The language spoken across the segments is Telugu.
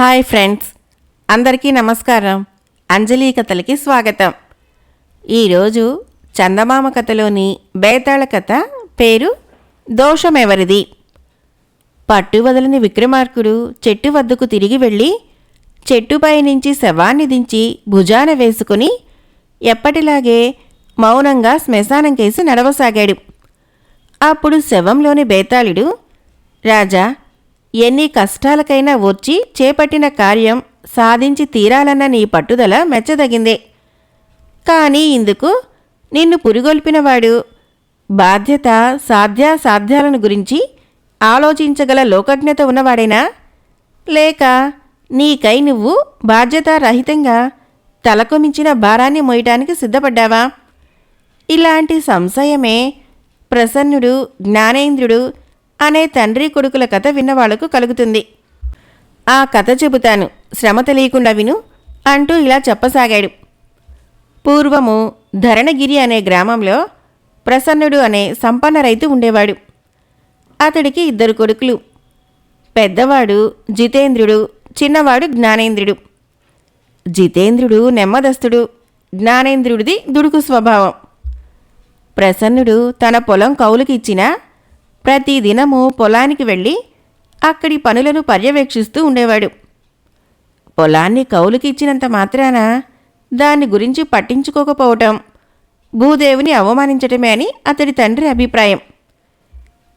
హాయ్ ఫ్రెండ్స్ అందరికీ నమస్కారం. అంజలి కథలకి స్వాగతం. ఈరోజు చందమామ కథలోని బేతాళ కథ పేరు దోషమెవరిది? పట్టు వదలని విక్రమార్కుడు చెట్టు వద్దకు తిరిగి వెళ్ళి చెట్టుపై నుంచి శవాన్ని దించి భుజాన వేసుకుని ఎప్పటిలాగే మౌనంగా శ్మశానం కేసి నడవసాగాడు. అప్పుడు శవంలోని బేతాళుడు రాజా ఎన్ని కష్టాలకైనా వచ్చి చేపట్టిన కార్యం సాధించి తీరాలన్న నీ పట్టుదల మెచ్చదగిందే. కానీ ఇందుకు నిన్ను పురిగొల్పినవాడు బాధ్యత సాధ్యాసాధ్యాలను గురించి ఆలోచించగల లోకజ్ఞత ఉన్నవాడేనా? లేక నీకై నువ్వు బాధ్యతారహితంగా తలకు మించిన భారాన్ని మోయటానికి సిద్ధపడ్డావా? ఇలాంటి సంశయమే ప్రసన్నుడు జ్ఞానేంద్రుడు అనే తండ్రి కొడుకుల కథ విన్నవాళ్ళకు కలుగుతుంది. ఆ కథ చెబుతాను. శ్రమ తెలియకుండా విను అంటూ ఇలా చెప్పసాగాడు. పూర్వము ధరణగిరి అనే గ్రామంలో ప్రసన్నుడు అనే సంపన్న రైతు ఉండేవాడు. అతడికి ఇద్దరు కొడుకులు. పెద్దవాడు జితేంద్రుడు చిన్నవాడు జ్ఞానేంద్రుడు. జితేంద్రుడు నెమ్మదస్తుడు జ్ఞానేంద్రుడిది దుడుకు స్వభావం. ప్రసన్నుడు తన పొలం కౌలుకిచ్చినా ప్రతి దినము పొలానికి వెళ్ళి అక్కడి పనులను పర్యవేక్షిస్తూ ఉండేవాడు. పొలాన్ని కౌలుకి ఇచ్చినంత మాత్రాన దాని గురించి పట్టించుకోకపోవటం భూదేవుని అవమానించటమే అని అతడి తండ్రి అభిప్రాయం.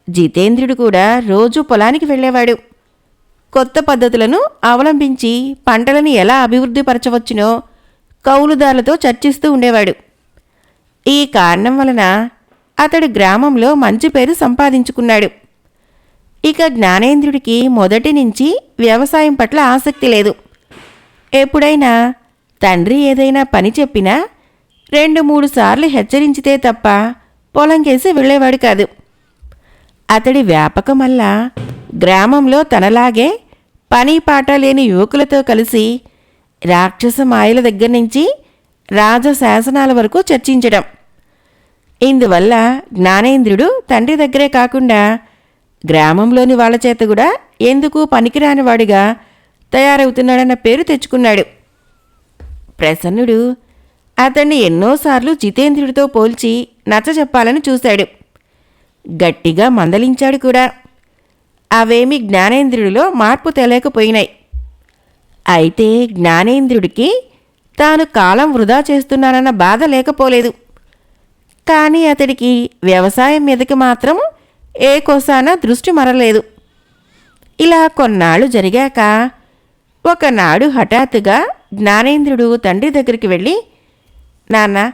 జితేంద్రుడు కూడా రోజు పొలానికి వెళ్ళేవాడు. కొత్త పద్ధతులను అవలంబించి పంటలను ఎలా అభివృద్ధి పరచవచ్చునో కౌలుదారులతో చర్చిస్తూ ఉండేవాడు. ఈ కారణం వలన అతడు గ్రామంలో మంచి పేరు సంపాదించుకున్నాడు. ఇక జ్ఞానేంద్రుడికి మొదటి నుంచి వ్యవసాయం పట్ల ఆసక్తి లేదు. ఎప్పుడైనా తండ్రి ఏదైనా పని చెప్పినా రెండు మూడు సార్లు హెచ్చరించితే తప్ప పొలం కేసి వెళ్ళేవాడు కాదు. అతడి వ్యాపకం వల్ల గ్రామంలో తనలాగే పని పాట లేని యువకులతో కలిసి రాక్షస మాయల దగ్గర నుంచి రాజశాసనాల వరకు చర్చించడం. ఇందువల్ల జ్ఞానేంద్రుడు తండ్రి దగ్గరే కాకుండా గ్రామంలోని వాళ్ళ చేత కూడా ఎందుకు పనికిరానివాడిగా తయారవుతున్నాడన్న పేరు తెచ్చుకున్నాడు. ప్రసన్నుడు అతన్ని ఎన్నోసార్లు జితేంద్రుడితో పోల్చి నచ్చజెప్పాలని చూశాడు. గట్టిగా మందలించాడు కూడా. అవేమి జ్ఞానేంద్రుడిలో మార్పు తెలియకపోయినాయి అయితే జ్ఞానేంద్రుడికి తాను కాలం వృధా చేస్తున్నానన్న బాధ లేకపోలేదు. కానీ అతడికి వ్యవసాయం మీదకి మాత్రం ఏ కోసాన దృష్టి మరలేదు. ఇలా కొన్నాళ్ళు జరిగాక ఒకనాడు హఠాత్తుగా జ్ఞానేంద్రుడు తండ్రి దగ్గరికి వెళ్ళి నాన్న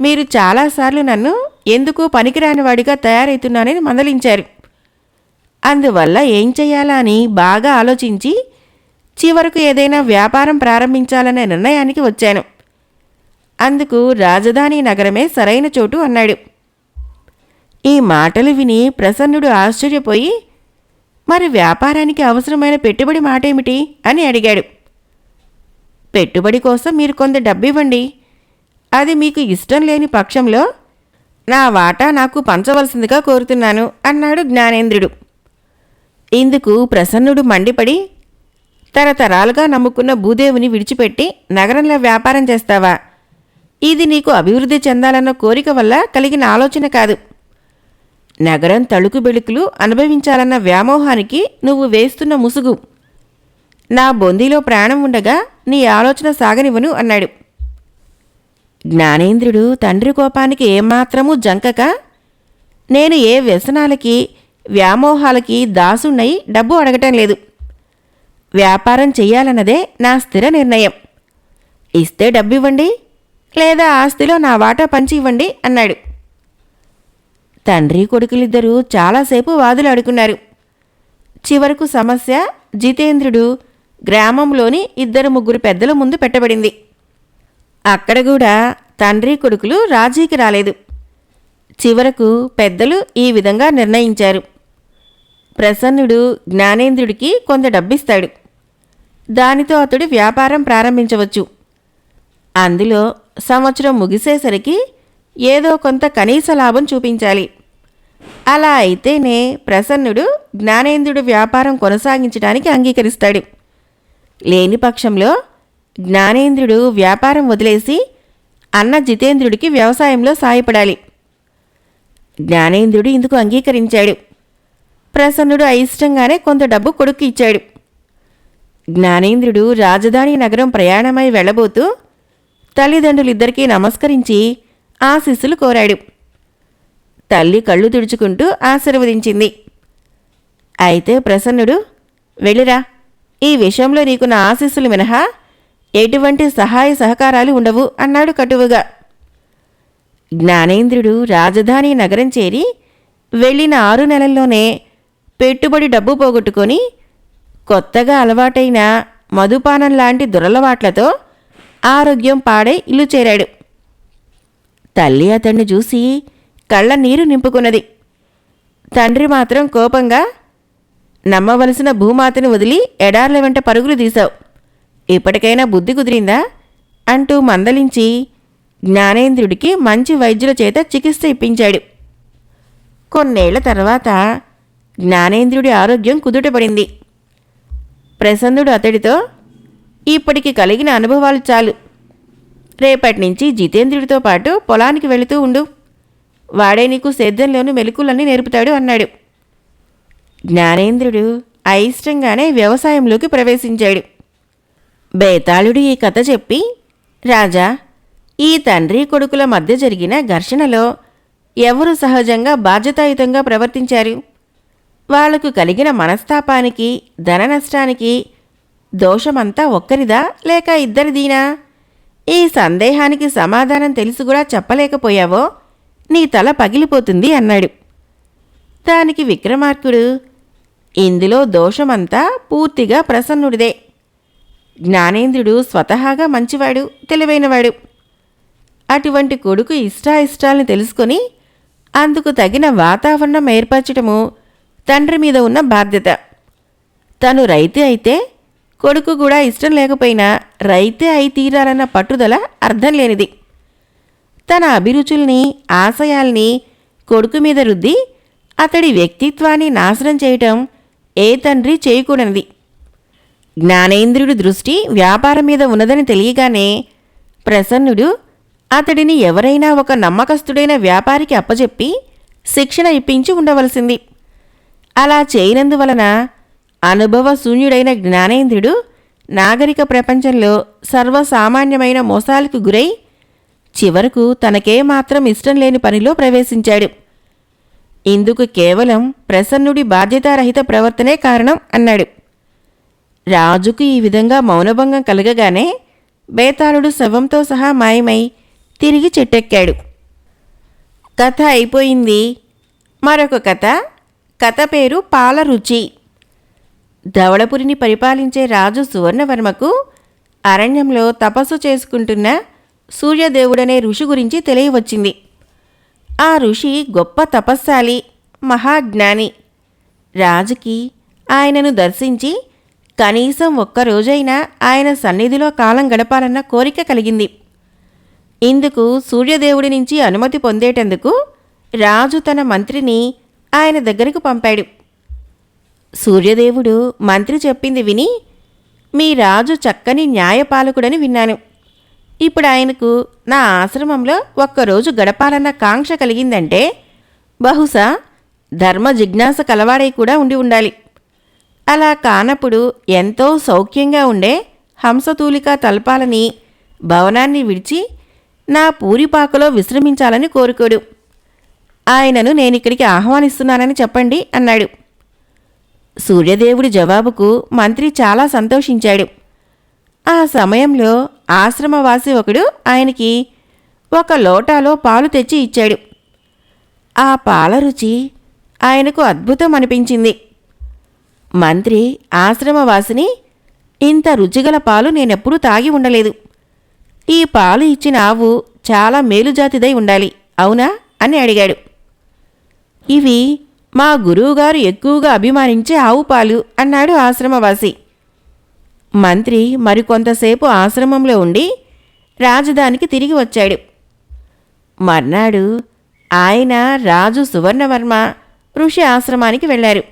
మీరు చాలాసార్లు నన్ను ఎందుకు పనికిరానివాడిగా తయారవుతున్నానని మందలించారు. అందువల్ల ఏం చేయాలా అని బాగా ఆలోచించి చివరకు ఏదైనా వ్యాపారం ప్రారంభించాలనే నిర్ణయానికి వచ్చాను. అందుకు రాజధాని నగరమే సరైన చోటు అన్నాడు. ఈ మాటలు విని ప్రసన్నుడు ఆశ్చర్యపోయి మరి వ్యాపారానికి అవసరమైన పెట్టుబడి మాటేమిటి అని అడిగాడు. పెట్టుబడి కోసం మీరు కొంత డబ్బు ఇవ్వండి అది మీకు ఇష్టం లేని పక్షంలో నా వాటా నాకు పంచవలసిందిగా కోరుతున్నాను అన్నాడు జ్ఞానేంద్రుడు. ఇందుకు ప్రసన్నుడు మండిపడి తరతరాలుగా నమ్ముకున్న భూదేవిని విడిచిపెట్టి నగరంలో వ్యాపారం చేస్తావా? ఇది నీకు అభివృద్ధి చెందాలన్న కోరిక వల్ల కలిగిన ఆలోచన కాదు. నగరం తళుకు బెళుకులు అనుభవించాలన్న వ్యామోహానికి నువ్వు వేస్తున్న ముసుగు. నా బొందిలో ప్రాణం ఉండగా నీ ఆలోచన సాగనివ్వను అన్నాడు. జ్ఞానేంద్రుడు తండ్రి కోపానికి ఏమాత్రమూ జంకక నేను ఏ వ్యసనాలకి వ్యామోహాలకి దాసున్నై డబ్బు అడగటం లేదు. వ్యాపారం చెయ్యాలన్నదే నా స్థిర నిర్ణయం. ఇస్తే డబ్బు ఇవ్వండి లేదా ఆస్తిలో నా వాటా పంచి ఇవ్వండి అన్నాడు. తండ్రి కొడుకులిద్దరూ చాలాసేపు వాదులాడుకున్నారు. చివరకు సమస్య జితేంద్రుడు గ్రామంలోని ఇద్దరు ముగ్గురు పెద్దల ముందు పెట్టబడింది. అక్కడ కూడా తండ్రి కొడుకులు రాజీకి రాలేదు. చివరకు పెద్దలు ఈ విధంగా నిర్ణయించారు. ప్రసన్నుడు జ్ఞానేంద్రుడికి కొంత డబ్బిస్తాడు. దానితో అతడు వ్యాపారం ప్రారంభించవచ్చు. అందులో సంవత్సరం ముగిసేసరికి ఏదో కొంత కనీస లాభం చూపించాలి. అలా అయితేనే ప్రసన్నుడు జ్ఞానేంద్రుడు వ్యాపారం కొనసాగించడానికి అంగీకరిస్తాడు. లేని పక్షంలో జ్ఞానేంద్రుడు వ్యాపారం వదిలేసి అన్న జితేంద్రుడికి వ్యవసాయంలో సాయపడాలి. జ్ఞానేంద్రుడు ఇందుకు అంగీకరించాడు. ప్రసన్నుడు అయిష్టంగానే కొంత డబ్బు కొడుకు ఇచ్చాడు. జ్ఞానేంద్రుడు రాజధాని నగరం ప్రయాణమై వెళ్ళబోతూ తల్లిదండ్రులిద్దరికీ నమస్కరించి ఆశీస్సులు కోరాడు. తల్లి కళ్ళు తుడుచుకుంటూ ఆశీర్వదించింది. అయితే ప్రసన్నుడు వెళ్ళిరా. ఈ విషయంలో నీకు నా ఆశీస్సులు మినహా ఎటువంటి సహాయ సహకారాలు ఉండవు అన్నాడు కటువుగా. జ్ఞానేంద్రుడు రాజధాని నగరం చేరి వెళ్ళిన ఆరు నెలల్లోనే పెట్టుబడి డబ్బు పోగొట్టుకొని కొత్తగా అలవాటైన మధుపానం లాంటి దురలవాట్లతో ఆరోగ్యం పాడై ఇల్లు చేరాడు. తల్లి అతన్ని చూసి కళ్ళ నీరు నింపుకున్నది. తండ్రి మాత్రం కోపంగా నమ్మవలసిన భూమాతని వదిలి ఎడార్ల వెంట పరుగులు తీశావు. ఇప్పటికైనా బుద్ధి కుదిరిందా? అంటూ మందలించి జ్ఞానేంద్రుడికి మంచి వైద్యుల చేత చికిత్స ఇప్పించాడు. కొన్నేళ్ళ తర్వాత జ్ఞానేంద్రుడి ఆరోగ్యం కుదుటపడింది. ప్రసన్నుడు అతడితో ఇప్పటికి కలిగిన అనుభవాలు చాలు. రేపటి నుంచి జితేంద్రుడితో పాటు పొలానికి వెళుతూ ఉండు. వాడే నీకు సేద్యంలోని మెలకులన్నీ నేర్పుతాడు అన్నాడు. జ్ఞానేంద్రుడు అయిష్టంగానే వ్యవసాయంలోకి ప్రవేశించాడు. బేతాళుడు ఈ కథ చెప్పి రాజా ఈ తండ్రి కొడుకుల మధ్య జరిగిన ఘర్షణలో ఎవరు సహజంగా బాధ్యతాయుతంగా ప్రవర్తించారు? వాళ్ళకు కలిగిన మనస్తాపానికి ధన నష్టానికి దోషమంతా ఒక్కరిదా లేక ఇద్దరిదీనా? ఈ సందేహానికి సమాధానం తెలిసి కూడా చెప్పలేకపోయావో? నీ తల పగిలిపోతుంది అన్నాడు. దానికి విక్రమార్కుడు ఇందులో దోషమంతా పూర్తిగా ప్రసన్నుడిదే. జ్ఞానేంద్రుడు స్వతహాగా మంచివాడు తెలివైనవాడు. అటువంటి కొడుకు ఇష్టాయిష్టాలను తెలుసుకొని అందుకు తగిన వాతావరణం ఏర్పరచటము తండ్రి మీద ఉన్న బాధ్యత. తను రైతు అయితే కొడుకు కూడా ఇష్టం లేకపోయినా రైతే అయి తీరాలన్న పట్టుదల అర్థం లేనిది. తన అభిరుచుల్ని ఆశయాల్ని కొడుకు మీద రుద్ది అతడి వ్యక్తిత్వాన్ని నాశనం చేయటం ఏ తండ్రి చేయకూడనిది. జ్ఞానేంద్రుడి దృష్టి వ్యాపారం మీద ఉన్నదని తెలియగానే ప్రసన్నుడు అతడిని ఎవరైనా ఒక నమ్మకస్తుడైన వ్యాపారికి అప్పచెప్పి శిక్షణ ఇప్పించి ఉండవలసింది. అలా చేయనందువలన అనుభవ శూన్యుడైన జ్ఞానేంద్రుడు నాగరిక ప్రపంచంలో సర్వసామాన్యమైన మోసాలకు గురై చివరకు తనకే మాత్రం ఇష్టం లేని పనిలో ప్రవేశించాడు. ఇందుకు కేవలం ప్రసన్నుడి బాధ్యతారహిత ప్రవర్తనే కారణం అన్నాడు. రాజుకు ఈ విధంగా మౌనభంగం కలగగానే బేతాళుడు శవంతో సహా మాయమై తిరిగి చెట్టెక్కాడు. కథ అయిపోయింది. మరొక కథ. కథ పేరు పాల రుచి ధవళపురిని పరిపాలించే రాజు సువర్ణవర్మకు అరణ్యంలో తపస్సు చేసుకుంటున్న సూర్యదేవుడనే ఋషి గురించి తెలియవచ్చింది. ఆ ఋషి గొప్ప తపస్శాలి మహాజ్ఞాని. రాజుకి ఆయనను దర్శించి కనీసం ఒక్కరోజైనా ఆయన సన్నిధిలో కాలం గడపాలన్న కోరిక కలిగింది. ఇందుకు సూర్యదేవుడి నుంచి అనుమతి పొందేటందుకు రాజు తన మంత్రిని ఆయన దగ్గరకు పంపాడు. సూర్యదేవుడు మంత్రి చెప్పింది విని మీ రాజు చక్కని న్యాయపాలకుడని విన్నాను. ఇప్పుడు ఆయనకు నా ఆశ్రమంలో ఒక్కరోజు గడపాలన్న కాంక్ష కలిగిందంటే బహుశా ధర్మ జిజ్ఞాస కలవాడై కూడా ఉండి ఉండాలి. అలా కానప్పుడు ఎంతో సౌఖ్యంగా ఉండే హంసతూలిక తలపాలని భవనాన్ని విడిచి నా పూరిపాకలో విశ్రమించాలని కోరుకోడు. ఆయనను నేనిక్కడికి ఆహ్వానిస్తున్నానని చెప్పండి అన్నాడు. సూర్యదేవుడి జవాబుకు మంత్రి చాలా సంతోషించాడు. ఆ సమయంలో ఆశ్రమవాసి ఒకడు ఆయనకి ఒక లోటాలో పాలు తెచ్చి ఇచ్చాడు. ఆ పాల రుచి ఆయనకు అద్భుతం అనిపించింది మంత్రి ఆశ్రమవాసిని ఇంత రుచిగల పాలు నేనెప్పుడూ తాగి ఉండలేదు. ఈ పాలు ఇచ్చిన ఆవు చాలా మేలుజాతిదై ఉండాలి అవునా? అని అడిగాడు. ఇవి మా గురువుగారు ఎక్కువగా అభిమానించే ఆవు పాలు అన్నాడు ఆశ్రమవాసి. మంత్రి మరికొంతసేపు ఆశ్రమంలో ఉండి రాజధానికి తిరిగి వచ్చాడు. మర్నాడు ఆయన రాజు సువర్ణవర్మ ఋషి ఆశ్రమానికి వెళ్ళారు.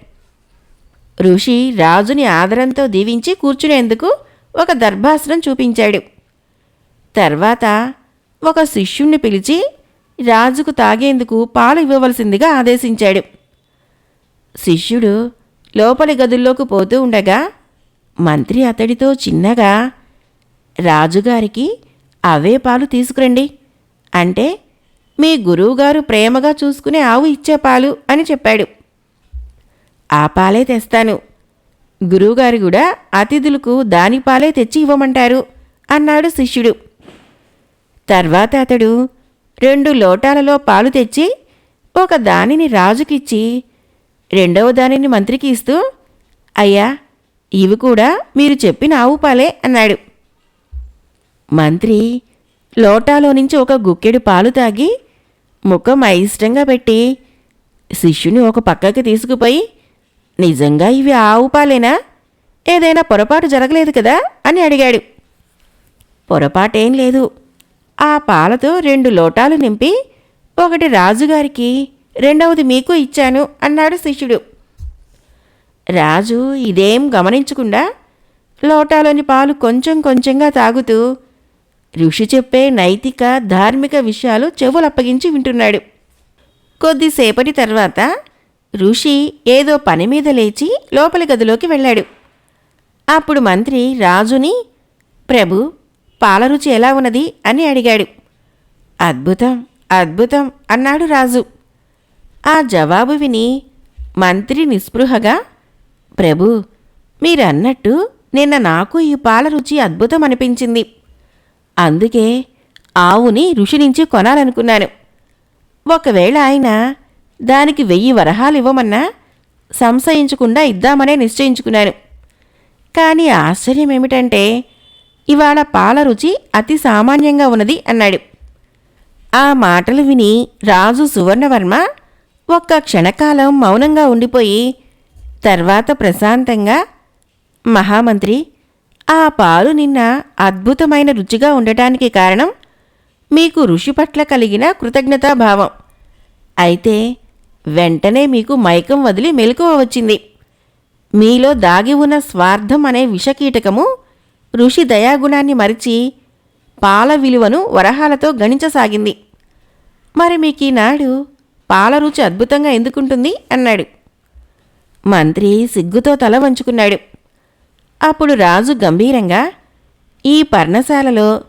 ఋషి రాజుని ఆదరంతో దీవించి కూర్చునేందుకు ఒక దర్భాసనం చూపించాడు. తర్వాత ఒక శిష్యుణ్ణి పిలిచి రాజుకు తాగేందుకు పాలు ఇవ్వవలసిందిగా ఆదేశించాడు. శిష్యుడు లోపలి గదుల్లోకి పోతూ ఉండగా మంత్రి అతడితో చిన్నగా రాజుగారికి అవే పాలు తీసుకురండి. అంటే మీ గురువుగారు ప్రేమగా చూసుకునే ఆవు ఇచ్చే పాలు అని చెప్పాడు. ఆ పాలే తెస్తాను. గురువుగారు కూడా అతిథులకు దాని పాలే తెచ్చి ఇవ్వమంటారు అన్నాడు శిష్యుడు. తర్వాత అతడు రెండు లోటాలలో పాలు తెచ్చి ఒక దానిని రాజుకిచ్చి రెండవ దానిని మంత్రికి ఇస్తూ అయ్యా ఇవి కూడా మీరు చెప్పిన ఆవు పాలే అన్నాడు. మంత్రి లోటాలో నుంచి ఒక గుక్కెడు పాలు తాగి ముఖం అయిష్టంగా పెట్టి శిష్యుని ఒక పక్కకి తీసుకుపోయి నిజంగా ఇవి ఆవు పాలేనా? ఏదైనా పొరపాటు జరగలేదు కదా? అని అడిగాడు. పొరపాటేం లేదు. ఆ పాలతో రెండు లోటాలు నింపి ఒకటి రాజుగారికి రెండవది మీకు ఇచ్చాను అన్నాడు శిష్యుడు. రాజు ఇదేం గమనించకుండా లోటాలోని పాలు కొంచెం కొంచెంగా తాగుతూ ఋషి చెప్పే నైతిక ధార్మిక విషయాలు చెవులప్పగించి వింటున్నాడు. కొద్దిసేపటి తర్వాత ఋషి ఏదో పని మీద లేచి లోపలి గదిలోకి వెళ్ళాడు. అప్పుడు మంత్రి రాజుని ప్రభు పాల రుచి ఎలా ఉన్నది? అని అడిగాడు. అద్భుతం అద్భుతం అన్నాడు రాజు. ఆ జవాబు విని మంత్రి నిస్పృహగా ప్రభు మీరన్నట్టు నిన్న నాకు ఈ పాల రుచి అద్భుతం అనిపించింది అందుకే ఆవుని ఋషి నుంచి కొనాలనుకున్నాను. ఒకవేళ ఆయన దానికి వెయ్యి వరహాలు ఇవ్వమన్నా సంశయించకుండా ఇద్దామనే నిశ్చయించుకున్నాను. కానీ ఆశ్చర్యం ఏమిటంటే ఇవాళ పాల రుచి అతి సామాన్యంగా ఉన్నది అన్నాడు. ఆ మాటలు విని రాజు సువర్ణవర్మ ఒక్క క్షణకాలం మౌనంగా ఉండిపోయి తర్వాత ప్రశాంతంగా మహామంత్రి ఆ పాలు నిన్న అద్భుతమైన రుచిగా ఉండటానికి కారణం మీకు ఋషి పట్ల కలిగిన కృతజ్ఞతాభావం. అయితే వెంటనే మీకు మైకం వదిలి మెలకువ వచ్చింది. మీలో దాగి ఉన్న స్వార్థం అనే విషకీటకము ఋషి దయాగుణాన్ని మరిచి పాల విలువను వరహాలతో గణించసాగింది. మరి మీకు ఈనాడు పాల రుచి అద్భుతంగా ఎందుకుంటుంది? అన్నాడు. మంత్రి సిగ్గుతో తల వంచుకున్నాడు. అప్పుడు రాజు గంభీరంగా ఈ పర్ణశాలలో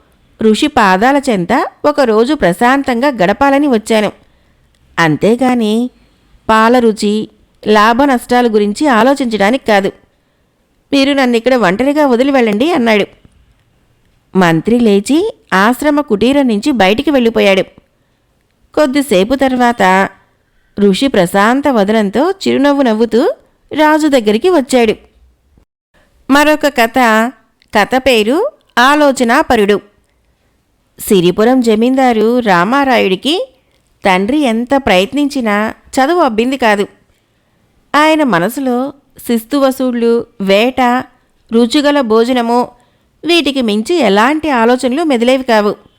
ఋషి పాదాల చెంత ఒకరోజు ప్రశాంతంగా గడపాలని వచ్చాను. అంతేగాని పాల రుచి లాభ నష్టాల గురించి ఆలోచించడానికి కాదు. మీరు నన్ను ఇక్కడ ఒంటరిగా వదిలి వెళ్ళండి అన్నాడు. మంత్రి లేచి ఆశ్రమ కుటీరం నుంచి బయటికి వెళ్ళిపోయాడు. కొద్దిసేపు తర్వాత ఋషి ప్రశాంత వదనంతో చిరునవ్వు నవ్వుతూ రాజు దగ్గరికి వచ్చాడు. మరొక కథ కథ పేరు ఆలోచనాపరుడు. సిరిపురం జమీందారు రామారాయుడికి తండ్రి ఎంత ప్రయత్నించినా చదువు అబ్బింది కాదు. ఆయన మనసులో శిస్తు వసూళ్ళు వేట రుచిగల భోజనము వీటికి మించి ఎలాంటి ఆలోచనలు మెదిలేవి కావు.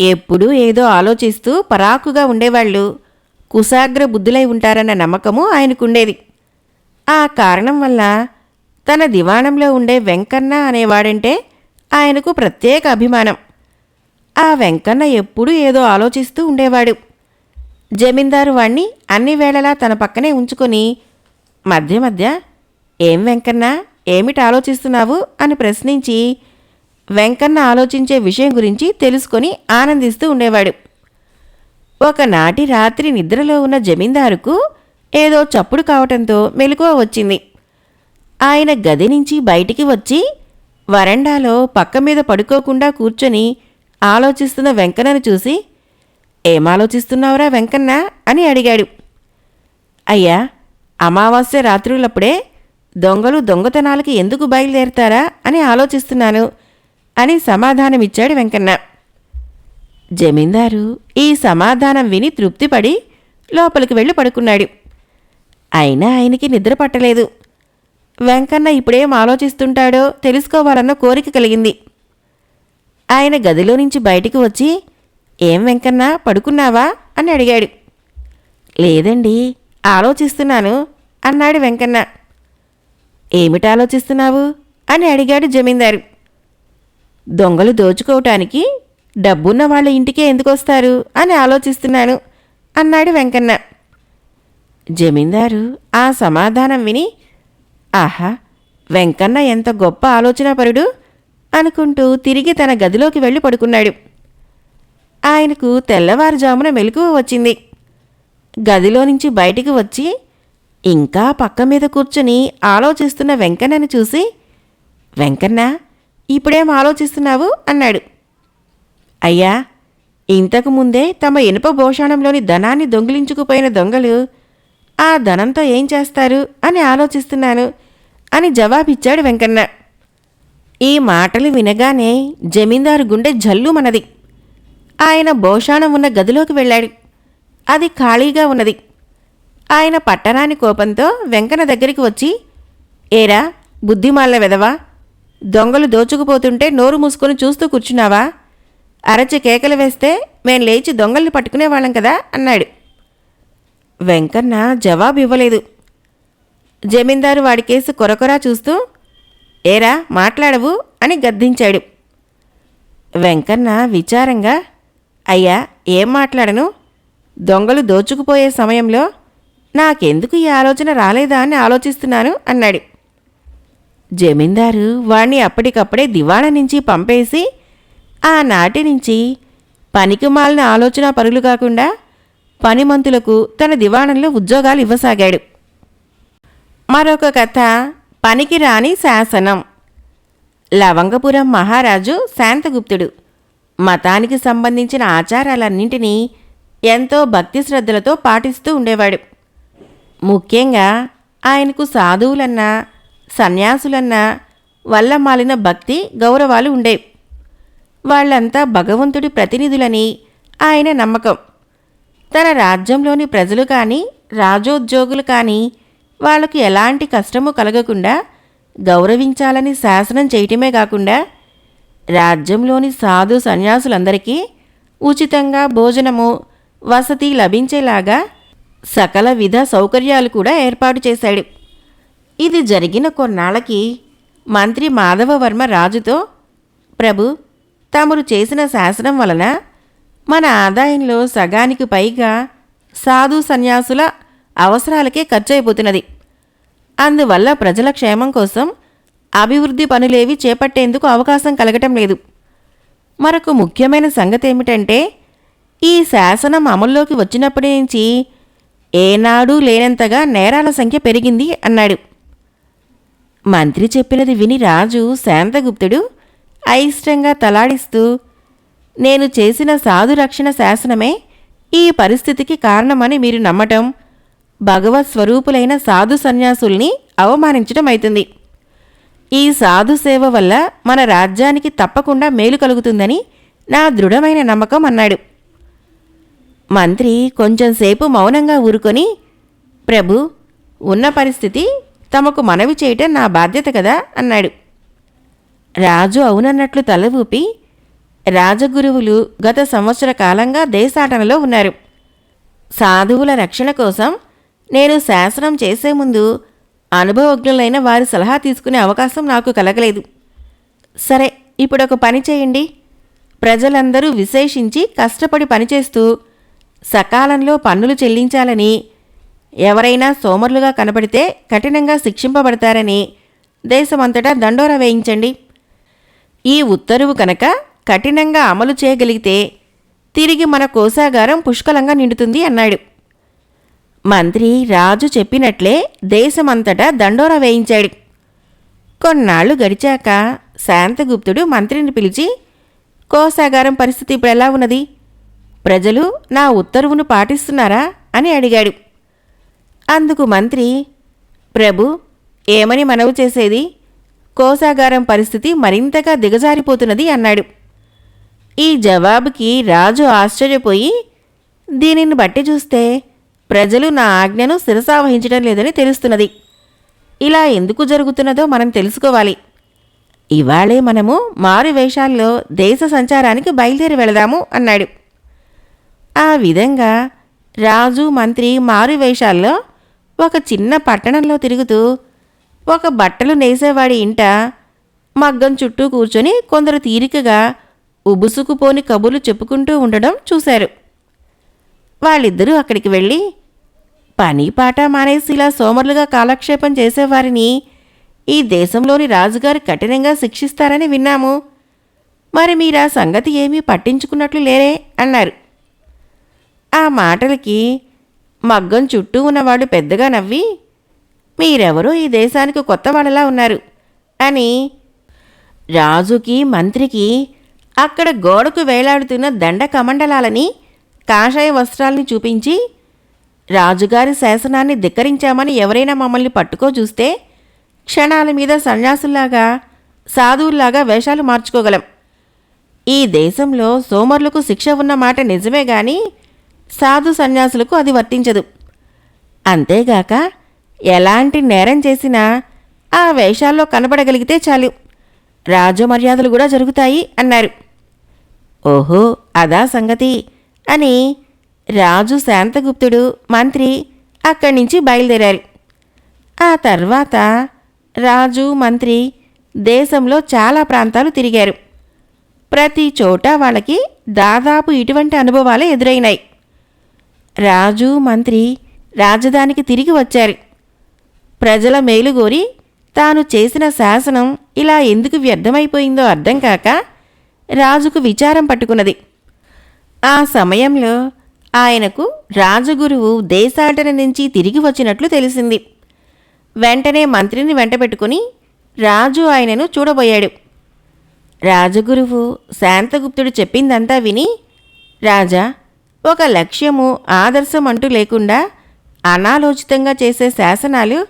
ఎప్పుడూ ఏదో ఆలోచిస్తూ పరాకుగా ఉండేవాళ్ళు. కుశాగ్ర బుద్ధులై ఉంటారన్న నమ్మకము ఆయనకుండేది. ఆ కారణం వల్ల తన దివాణంలో ఉండే వెంకన్న అనేవాడంటే ఆయనకు ప్రత్యేక అభిమానం. ఆ వెంకన్న ఎప్పుడూ ఏదో ఆలోచిస్తూ ఉండేవాడు. జమీందారు వాణ్ణి అన్ని వేళలా తన పక్కనే ఉంచుకొని మధ్య మధ్య ఏం వెంకన్న ఏమిటి ఆలోచిస్తున్నావు? అని ప్రశ్నించి వెంకన్న ఆలోచించే విషయం గురించి తెలుసుకొని ఆనందిస్తూ ఉండేవాడు. ఒకనాటి రాత్రి నిద్రలో ఉన్న జమీందారుకు ఏదో చప్పుడు కావటంతో మెలకువ వచ్చింది. ఆయన గది నుంచి బయటికి వచ్చి వరండాలో పక్క మీద పడుకోకుండా కూర్చొని ఆలోచిస్తున్న వెంకన్నను చూసి ఏం ఆలోచిస్తున్నావురా వెంకన్న? అని అడిగాడు. అయ్యా అమావాస్య రాత్రులప్పుడే దొంగలు దొంగతనాలకి ఎందుకు బయలుదేరతారా? అని ఆలోచిస్తున్నాను. అని సమాధానమిచ్చాడు వెంకన్న. జమీందారు ఈ సమాధానం విని తృప్తిపడి లోపలికి వెళ్ళి పడుకున్నాడు. అయినా ఆయనకి నిద్ర పట్టలేదు. వెంకన్న ఇప్పుడేం ఆలోచిస్తుంటాడో తెలుసుకోవాలన్న కోరిక కలిగింది. ఆయన గదిలో నుంచి బయటికి వచ్చి ఏం వెంకన్న పడుకున్నావా? అని అడిగాడు. లేదండి ఆలోచిస్తున్నాను అన్నాడు వెంకన్న. ఏమిటి ఆలోచిస్తున్నావు? అని అడిగాడు జమీందారు. దొంగలు దోచుకోవటానికి డబ్బున్న వాళ్ళ ఇంటికే ఎందుకు వస్తారు అని ఆలోచిస్తున్నాను అన్నాడు వెంకన్న. జమీందారు ఆ సమాధానం విని ఆహా వెంకన్న ఎంత గొప్ప ఆలోచనాపరుడు అనుకుంటూ తిరిగి తన గదిలోకి వెళ్ళి పడుకున్నాడు. ఆయనకు తెల్లవారుజామున మెలకువ వచ్చింది. గదిలో నుంచి బయటికి వచ్చి ఇంకా పక్క మీద కూర్చుని ఆలోచిస్తున్న వెంకన్నను చూసి వెంకన్న ఇప్పుడేం ఆలోచిస్తున్నావు? అన్నాడు. అయ్యా ఇంతకు ముందే తమ ఇనుప భోషాణంలోని ధనాన్ని దొంగిలించుకుపోయిన దొంగలు ఆ ధనంతో ఏం చేస్తారు అని ఆలోచిస్తున్నాను అని జవాబిచ్చాడు వెంకన్న. ఈ మాటలు వినగానే జమీందారు గుండె జల్లు మనది ఆయన భోషాణం ఉన్న గదిలోకి వెళ్ళాడు. అది ఖాళీగా ఉన్నది. ఆయన పట్టరాని కోపంతో వెంకన్న దగ్గరికి వచ్చి ఏరా బుద్ధిమాల వెదవా దొంగలు దోచుకుపోతుంటే నోరు మూసుకొని చూస్తూ కూర్చున్నావా? అరచి కేకలు వేస్తే మేం లేచి దొంగల్ని పట్టుకునేవాళ్ళం కదా అన్నాడు. వెంకన్న జవాబు ఇవ్వలేదు జమీందారు వాడి కేసు కొరకొరా చూస్తూ ఏరా మాట్లాడవు అని గద్దించాడు. వెంకన్న విచారంగా అయ్యా ఏం మాట్లాడను? దొంగలు దోచుకుపోయే సమయంలో నాకెందుకు ఈ ఆలోచన రాలేదా అని ఆలోచిస్తున్నాను అన్నాడు. జమీందారు వాణ్ణి అప్పటికప్పుడే దివాణా నుంచి పంపేసి ఆనాటి నుంచి పనికి మాలిన ఆలోచన పరులు కాకుండా పనిమంతులకు తన దివాణంలో ఉద్యోగాలు ఇవ్వసాగాడు. మరొక కథ పనికి రాని శాసనం. లవంగపురం మహారాజు శాంతగుప్తుడు. మతానికి సంబంధించిన ఆచారాలన్నింటినీ ఎంతో భక్తి శ్రద్ధలతో పాటిస్తూ ఉండేవాడు. ముఖ్యంగా ఆయనకు సాధువులన్నా సన్యాసులన్న వల్ల మాలిన భక్తి గౌరవాలు ఉండేవి వాళ్ళంతా భగవంతుడి ప్రతినిధులని ఆయన నమ్మకం. తన రాజ్యంలోని ప్రజలు కానీ రాజోద్యోగులు కానీ వాళ్ళకు ఎలాంటి కష్టము కలగకుండా గౌరవించాలని శాసనం చేయటమే కాకుండా రాజ్యంలోని సాధు సన్యాసులందరికీ ఉచితంగా భోజనము వసతి లభించేలాగా సకల విధ సౌకర్యాలు కూడా ఏర్పాటు చేశాడు. ఇది జరిగిన కొన్నాళ్ళకి మంత్రి మాధవవర్మ రాజుతో ప్రభు తమరు చేసిన శాసనం వలన మన ఆదాయంలో సగానికి పైగా సాధు సన్యాసుల అవసరాలకే ఖర్చయిపోతున్నది. అందువల్ల ప్రజల క్షేమం కోసం అభివృద్ధి పనులేవి చేపట్టేందుకు అవకాశం కలగటం లేదు. మరొక ముఖ్యమైన సంగతి ఏమిటంటే ఈ శాసనం అమల్లోకి వచ్చినప్పటి నుంచి ఏనాడూ లేనంతగా నేరాల సంఖ్య పెరిగింది అన్నాడు. మంత్రి చెప్పినది విని రాజు శాంతగుప్తుడు అయిష్టంగా తలాడిస్తూ నేను చేసిన సాధు రక్షణ శాసనమే ఈ పరిస్థితికి కారణమని మీరు నమ్మటం. భగవత్ స్వరూపులైన సాధు సన్యాసుల్ని అవమానించటం అవుతుంది ఈ సాధు సేవ వల్ల మన రాజ్యానికి తప్పకుండా మేలు కలుగుతుందని నా దృఢమైన నమ్మకం అన్నాడు. మంత్రి కొంచెంసేపు మౌనంగా ఊరుకొని ప్రభు ఉన్న పరిస్థితి తమకు మనవి చేయటం నా బాధ్యత కదా? అన్నాడు. రాజు అవునన్నట్లు తల ఊపి రాజగురువులు గత సంవత్సర కాలంగా దేశాటనలో ఉన్నారు. సాధువుల రక్షణ కోసం నేను శాసనం చేసే ముందు అనుభవజ్ఞులైన వారి సలహా తీసుకునే అవకాశం నాకు కలగలేదు. సరే ఇప్పుడు ఒక పని చేయండి. ప్రజలందరూ విశేషించి కష్టపడి పనిచేస్తూ సకాలంలో పన్నులు చెల్లించాలని ఎవరైనా సోమరులుగా కనపడితే కఠినంగా శిక్షింపబడతారని దేశమంతటా దండోరా వేయించండి. ఈ ఉత్తర్వు కనుక కఠినంగా అమలు చేయగలిగితే తిరిగి మన కోశాగారం పుష్కలంగా నిండుతుంది అన్నాడు. మంత్రి రాజు చెప్పినట్లే దేశమంతటా దండోరా వేయించాడు. కొన్నాళ్ళు గడిచాక శాంతగుప్తుడు మంత్రిని పిలిచి కోశాగారం పరిస్థితి ఇప్పుడు ఎలా ఉన్నది? ప్రజలు నా ఉత్తర్వును పాటిస్తున్నారా? అని అడిగాడు. అందుకు మంత్రి ప్రభు ఏమని మనవి చేసేది? కోశాగారం పరిస్థితి మరింతగా దిగజారిపోతున్నది అన్నాడు. ఈ జవాబుకి రాజు ఆశ్చర్యపోయి దీనిని బట్టి చూస్తే ప్రజలు నా ఆజ్ఞను శిరసావహించడం లేదని తెలుస్తున్నది. ఇలా ఎందుకు జరుగుతున్నదో మనం తెలుసుకోవాలి. ఇవాళే మనము మారు వేషాల్లో దేశ సంచారానికి బయలుదేరి వెళదాము అన్నాడు. ఆ విధంగా రాజు మంత్రి మారు వేషాల్లో ఒక చిన్న పట్టణంలో తిరుగుతూ ఒక బట్టలు నేసేవాడి ఇంట మగ్గం చుట్టూ కూర్చొని కొందరు తీరికగా ఉబుసుకుపోని కబుర్లు చెప్పుకుంటూ ఉండడం చూశారు. వాళ్ళిద్దరూ అక్కడికి వెళ్ళి పని పాట మానేసి ఇలా సోమరులుగా కాలక్షేపం చేసేవారిని ఈ దేశంలోని రాజుగారు కఠినంగా శిక్షిస్తారని విన్నాము. మరి మీరా సంగతి ఏమీ పట్టించుకున్నట్లు లేరే అన్నారు. ఆ మాటలకి మగ్గం చుట్టూ ఉన్నవాడు పెద్దగా నవ్వి మీరెవరో ఈ దేశానికి కొత్త వాళ్ళలా ఉన్నారు అని రాజుకి మంత్రికి అక్కడ గోడకు వేలాడుతున్న దండ కమండలాలని కాషాయ వస్త్రాల్ని చూపించి రాజుగారి శాసనాన్ని ధిక్కరించామని ఎవరైనా మమ్మల్ని పట్టుకో చూస్తే క్షణాల మీద సన్యాసుల్లాగా సాధువుల్లాగా వేషాలు మార్చుకోగలం. ఈ దేశంలో సోమరులకు శిక్ష ఉన్న మాట నిజమే కానీ సాధు సన్యాసులకు అది వర్తించదు. అంతేగాక ఎలాంటి నేరం చేసినా ఆ వేషాల్లో కనబడగలిగితే చాలు. రాజమర్యాదలు కూడా జరుగుతాయి అన్నారు. ఓహో అదా సంగతి అని రాజు శాంతగుప్తుడు మంత్రి అక్కడి నుంచి బయలుదేరారు. ఆ తర్వాత రాజు మంత్రి దేశంలో చాలా ప్రాంతాలు తిరిగారు. ప్రతి చోట వాళ్ళకి దాదాపు ఇటువంటి అనుభవాలే ఎదురైనాయి. రాజు మంత్రి రాజధానికి తిరిగి వచ్చారు. ప్రజల మేలుగోరి తాను చేసిన శాసనం ఇలా ఎందుకు వ్యర్థమైపోయిందో అర్థం కాక రాజుకు విచారం పట్టుకున్నది. ఆ సమయంలో ఆయనకు రాజగురువు దేశాటన నుంచి తిరిగి వచ్చినట్లు తెలిసింది. వెంటనే మంత్రిని వెంటబెట్టుకుని రాజు ఆయనను చూడబోయాడు. రాజగురువు శాంతగుప్తుడు చెప్పిందంతా విని రాజా ఒక లక్ష్యము ఆదర్శం అంటూ లేకుండా అనాలోచితంగా చేసే శాసనాలు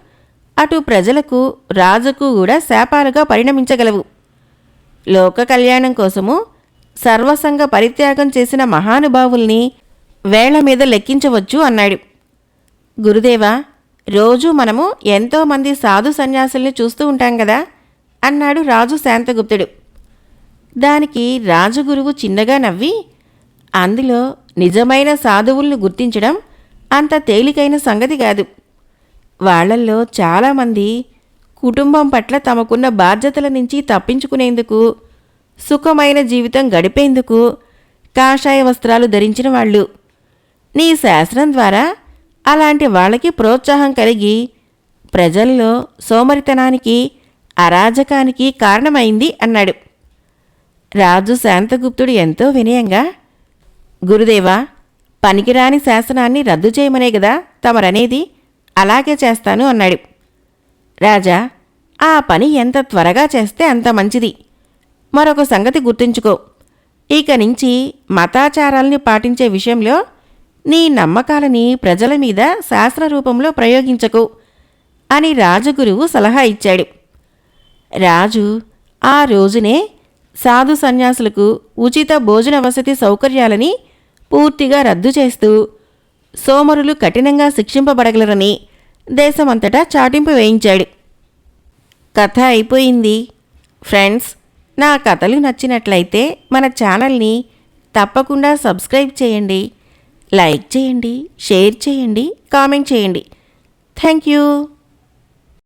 అటు ప్రజలకు రాజుకు కూడా శాపాలుగా పరిణమించగలవు. లోక కళ్యాణం కోసము సర్వసంగ పరిత్యాగం చేసిన మహానుభావుల్ని వేళ్ళ మీద లెక్కించవచ్చు అన్నాడు. గురుదేవా రోజు మనము ఎంతోమంది సాధు సన్యాసుల్ని చూస్తూ ఉంటాం కదా అన్నాడు రాజు శాంతగుప్తుడు. దానికి రాజగురువు చిన్నగా నవ్వి అందులో నిజమైన సాధువుల్ని గుర్తించడం అంత తేలికైన సంగతి కాదు. వాళ్ళల్లో చాలామంది కుటుంబం పట్ల తమకున్న బాధ్యతల నుంచి తప్పించుకునేందుకు సుఖమైన జీవితం గడిపేందుకు కాషాయ వస్త్రాలు ధరించిన వాళ్ళు. నీ శాస్త్రం ద్వారా అలాంటి వాళ్ళకి ప్రోత్సాహం కలిగి ప్రజల్లో సోమరితనానికి అరాజకానికి కారణమైంది అన్నాడు. రాజు శాంతగుప్తుడు ఎంతో వినయంగా గురుదేవా పనికిరాని శాసనాన్ని రద్దు చేయమనే కదా తమరనేది? అలాగే చేస్తాను అన్నాడు. రాజా ఆ పని ఎంత త్వరగా చేస్తే అంత మంచిది. మరొక సంగతి గుర్తుంచుకో. ఇక నుంచి మతాచారాల్ని పాటించే విషయంలో నీ నమ్మకాలని ప్రజల మీద శాస్త్ర రూపంలో ప్రయోగించకు అని రాజగురువు సలహా ఇచ్చాడు. రాజు ఆ రోజునే సాధు సన్యాసులకు ఉచిత భోజన వసతి సౌకర్యాలని పూర్తిగా రద్దు చేస్తూ సోమరులు కఠినంగా శిక్షింపబడగలరని దేశమంతటా చాటింపు వేయించాడు. కథ అయిపోయింది. ఫ్రెండ్స్ నా కథలు నచ్చినట్లయితే మన ఛానల్ని తప్పకుండా సబ్స్క్రైబ్ చేయండి. లైక్ చేయండి షేర్ చేయండి కామెంట్ చేయండి. Thank you.